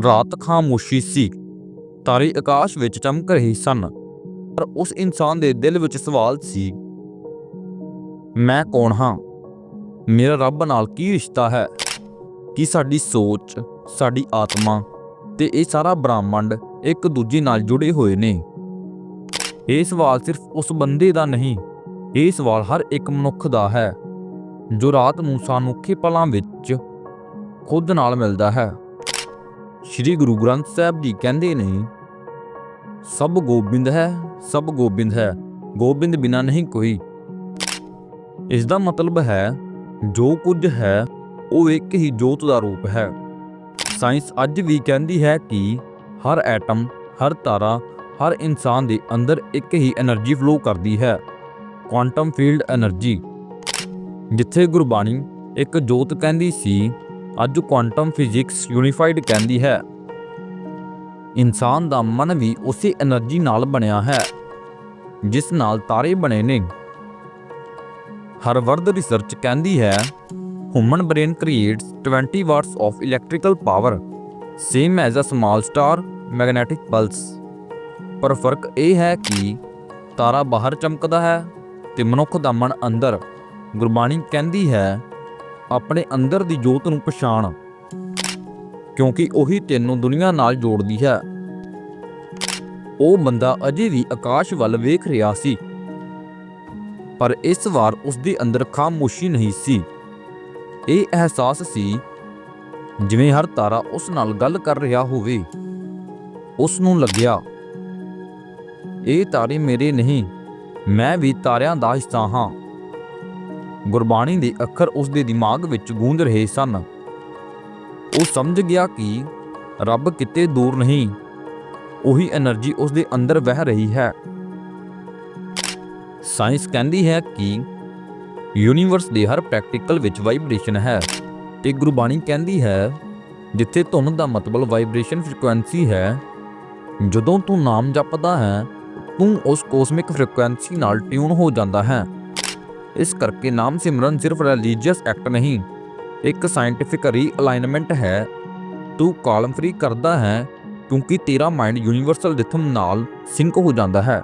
ਰਾਤ ਖਾਮੋਸ਼ੀ ਸੀ। ਤਾਰੇ ਆਕਾਸ਼ ਵਿੱਚ ਚਮਕ ਰਹੇ ਸਨ, ਪਰ ਉਸ ਇਨਸਾਨ ਦੇ ਦਿਲ ਵਿੱਚ ਸਵਾਲ ਸੀ, ਮੈਂ ਕੌਣ ਹਾਂ? ਮੇਰਾ ਰੱਬ ਨਾਲ ਕੀ ਰਿਸ਼ਤਾ ਹੈ? ਕੀ ਸਾਡੀ ਸੋਚ, ਸਾਡੀ ਆਤਮਾ ਤੇ ਇਹ ਸਾਰਾ ਬ੍ਰਹਮੰਡ ਇੱਕ ਦੂਜੇ ਨਾਲ ਜੁੜੇ ਹੋਏ ਨੇ? ਇਹ ਸਵਾਲ ਸਿਰਫ ਉਸ ਬੰਦੇ ਦਾ ਨਹੀਂ, ਇਹ ਸਵਾਲ ਹਰ ਇੱਕ ਮਨੁੱਖ ਦਾ ਹੈ, ਜੋ ਰਾਤ ਨੂੰ ਸਾਨੂਖੇ ਪਲਾਂ ਵਿੱਚ ਖੁਦ ਨਾਲ ਮਿਲਦਾ ਹੈ। ਸ੍ਰੀ ਗੁਰੂ ਗ੍ਰੰਥ ਸਾਹਿਬ ਜੀ ਕਹਿੰਦੇ ਨੇ, ਸਭ ਗੋਬਿੰਦ ਹੈ, ਸਭ ਗੋਬਿੰਦ ਹੈ, ਗੋਬਿੰਦ ਬਿਨਾ ਨਹੀਂ ਕੋਈ। ਇਸ ਦਾ ਮਤਲਬ ਹੈ, ਜੋ ਕੁਝ ਹੈ, ਉਹ ਇੱਕ ਹੀ ਜੋਤ ਦਾ ਰੂਪ ਹੈ। ਸਾਇੰਸ ਅੱਜ ਵੀ ਕਹਿੰਦੀ ਹੈ ਕਿ ਹਰ ਐਟਮ, ਹਰ ਤਾਰਾ, ਹਰ ਇਨਸਾਨ ਦੇ ਅੰਦਰ ਇੱਕ ਹੀ એનર્ਜੀ ਫਲੋ ਕਰਦੀ ਹੈ, ਕੁਆਂਟਮ ਫੀਲਡ એનર્ਜੀ ਜਿੱਥੇ ਗੁਰਬਾਣੀ ਇੱਕ ਜੋਤ ਕਹਿੰਦੀ ਸੀ ਅੱਜ ਕੁਆਂਟਮ ਫਿਜ਼ਿਕਸ ਯੂਨੀਫਾਈਡ ਕਹਿੰਦੀ ਹੈ। ਇਨਸਾਨ ਦਾ ਮਨ ਵੀ ਉਸੇ એનર્ਜੀ ਨਾਲ ਬਣਿਆ ਹੈ, ਜਿਸ ਨਾਲ ਤਾਰੇ ਬਣੇ ਨੇ। ਹਰਵਰਦ ਰਿਸਰਚ ਕਹਿੰਦੀ ਹੈ human brain creates 20 watts of electrical power same as a small star magnetic pulse ਪਰ ਫ਼ਰਕ ਇਹ ਹੈ ਕਿ ਤਾਰਾ ਬਾਹਰ ਚਮਕਦਾ ਹੈ ਤੇ ਮਨੁੱਖ ਦਾ ਮਨ ਅੰਦਰ, ਗੁਰਬਾਣੀ ਕਹਿੰਦੀ ਹੈ ਆਪਣੇ ਅੰਦਰ ਦੀ ਜੋਤ ਨੂੰ ਪਛਾਣ। ਕਿਉਂਕਿ ਉਹੀ ਤੈਨੂੰ ਦੁਨੀਆ ਨਾਲ ਜੋੜਦੀ ਹੈ। ਉਹ ਬੰਦਾ ਅਜੇ ਵੀ ਆਕਾਸ਼ ਵੱਲ ਵੇਖ ਰਿਹਾ ਸੀ। ਪਰ ਇਸ ਵਾਰ ਉਸ ਦੇ ਅੰਦਰ ਖਾਮੋਸ਼ੀ ਨਹੀਂ ਸੀ। ਇਹ ਅਹਿਸਾਸ ਸੀ, ਜਿਵੇਂ ਹਰ ਤਾਰਾ ਉਸ ਨਾਲ ਗੱਲ ਕਰ ਰਿਹਾ ਹੋਵੇ। ਉਸ ਨੂੰ ਲੱਗਿਆ, ਇਹ ਤਾਰੇ ਮੇਰੇ ਨਹੀਂ, ਮੈਂ ਵੀ ਤਾਰਿਆਂ ਦਾ ਹਿੱਸਾ ਹਾਂ। ਗੁਰਬਾਣੀ ਦੇ ਅੱਖਰ ਉਸ ਦੇ ਦਿਮਾਗ ਵਿੱਚ ਗੂੰਜ ਰਹੇ ਸਨ। ਉਹ ਸਮਝ ਗਿਆ ਕਿ ਰੱਬ ਕਿਤੇ ਦੂਰ ਨਹੀਂ, ਉਹੀ એનર્ਜੀ ਉਸ ਦੇ ਅੰਦਰ ਵਹਿ ਰਹੀ ਹੈ। ਸਾਇੰਸ ਕਹਿੰਦੀ ਹੈ ਕਿ ਯੂਨੀਵਰਸ ਦੇ ਹਰ ਪ੍ਰੈਕਟੀਕਲ ਵਿੱਚ ਵਾਈਬ੍ਰੇਸ਼ਨ ਹੈ ਤੇ ਗੁਰਬਾਣੀ ਕਹਿੰਦੀ ਹੈ, ਜਿੱਥੇ ਧੁਨ ਦਾ ਮਤਲਬ ਵਾਈਬ੍ਰੇਸ਼ਨ ਫ੍ਰੀਕੁਐਂਸੀ ਹੈ, ਜਦੋਂ ਤੂੰ ਨਾਮ ਜਪਦਾ ਹੈ, ਤੂੰ ਉਸ ਕੋਸਮਿਕ ਫ੍ਰੀਕੁਐਂਸੀ ਨਾਲ ਟਿਊਨ ਹੋ ਜਾਂਦਾ ਹੈ। ਇਸ ਕਰਕੇ ਨਾਮ ਸਿਮਰਨ ਸਿਰਫ ਰਿਲੀਜੀਅਸ ਐਕਟ ਨਹੀਂ, ਇੱਕ ਸਾਇੰਟਿਫਿਕ ਰੀਅਲਾਈਨਮੈਂਟ ਹੈ। ਤੂੰ ਕਾਲਮ ਫ੍ਰੀ ਕਰਦਾ ਹੈ, ਕਿਉਂਕਿ ਤੇਰਾ ਮਾਈਂਡ ਯੂਨੀਵਰਸਲ ਰਿਥਮ ਨਾਲ ਸਿੰਕ ਹੋ ਜਾਂਦਾ ਹੈ।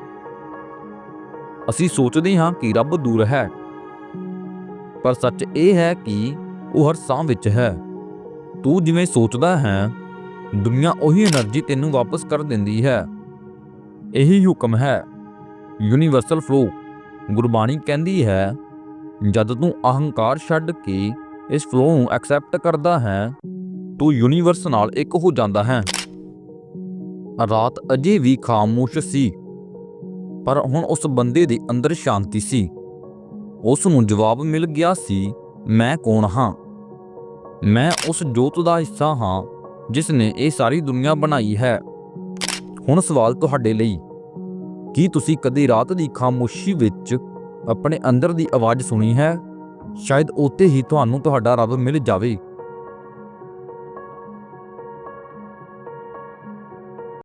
ਅਸੀਂ ਸੋਚਦੇ ਹਾਂ ਕਿ ਰੱਬ ਦੂਰ ਹੈ। ਪਰ ਸੱਚ ਇਹ ਹੈ ਕਿ ਉਹ ਹਰ ਸਾਹ ਵਿੱਚ ਹੈ। ਤੂੰ ਜਿਵੇਂ ਸੋਚਦਾ ਹੈ, ਦੁਨੀਆ ਉਹੀ એનર્ਜੀ ਤੈਨੂੰ ਵਾਪਸ ਕਰ ਦਿੰਦੀ ਹੈ। ਇਹੀ ਹੁਕਮ ਹੈ। ਯੂਨੀਵਰਸਲ ਫਲੋ ਗੁਰਬਾਣੀ ਕਹਿੰਦੀ ਹੈ, ਜਦ ਤੂੰ ਅਹੰਕਾਰ ਛੱਡ ਕੇ ਇਸ ਫਲੋ ਨੂੰ ਐਕਸੈਪਟ ਕਰਦਾ ਹੈ, ਤੂੰ ਯੂਨੀਵਰਸ ਨਾਲ ਇੱਕ ਹੋ ਜਾਂਦਾ ਹੈ। ਰਾਤ ਅਜੇ ਵੀ ਖਾਮੋਸ਼ ਸੀ, ਪਰ ਹੁਣ ਉਸ ਬੰਦੇ ਦੇ ਅੰਦਰ ਸ਼ਾਂਤੀ ਸੀ। ਉਸ ਨੂੰ ਜਵਾਬ ਮਿਲ ਗਿਆ ਸੀ, ਮੈਂ ਕੌਣ ਹਾਂ? ਮੈਂ ਉਸ ਜੋਤ ਦਾ ਹਿੱਸਾ ਹਾਂ, ਜਿਸ ਨੇ ਇਹ ਸਾਰੀ ਦੁਨੀਆ ਬਣਾਈ ਹੈ। ਹੁਣ ਸਵਾਲ ਤੁਹਾਡੇ ਲਈ ਕੀ ਤੁਸੀਂ ਕਦੇ ਰਾਤ ਦੀ ਖਾਮੋਸ਼ੀ ਵਿੱਚ ਆਪਣੇ ਅੰਦਰ ਦੀ ਆਵਾਜ਼ ਸੁਣੀ ਹੈ? ਸ਼ਾਇਦ ਉੱਥੇ ਹੀ ਤੁਹਾਨੂੰ ਤੁਹਾਡਾ ਰੱਬ ਮਿਲ ਜਾਵੇ।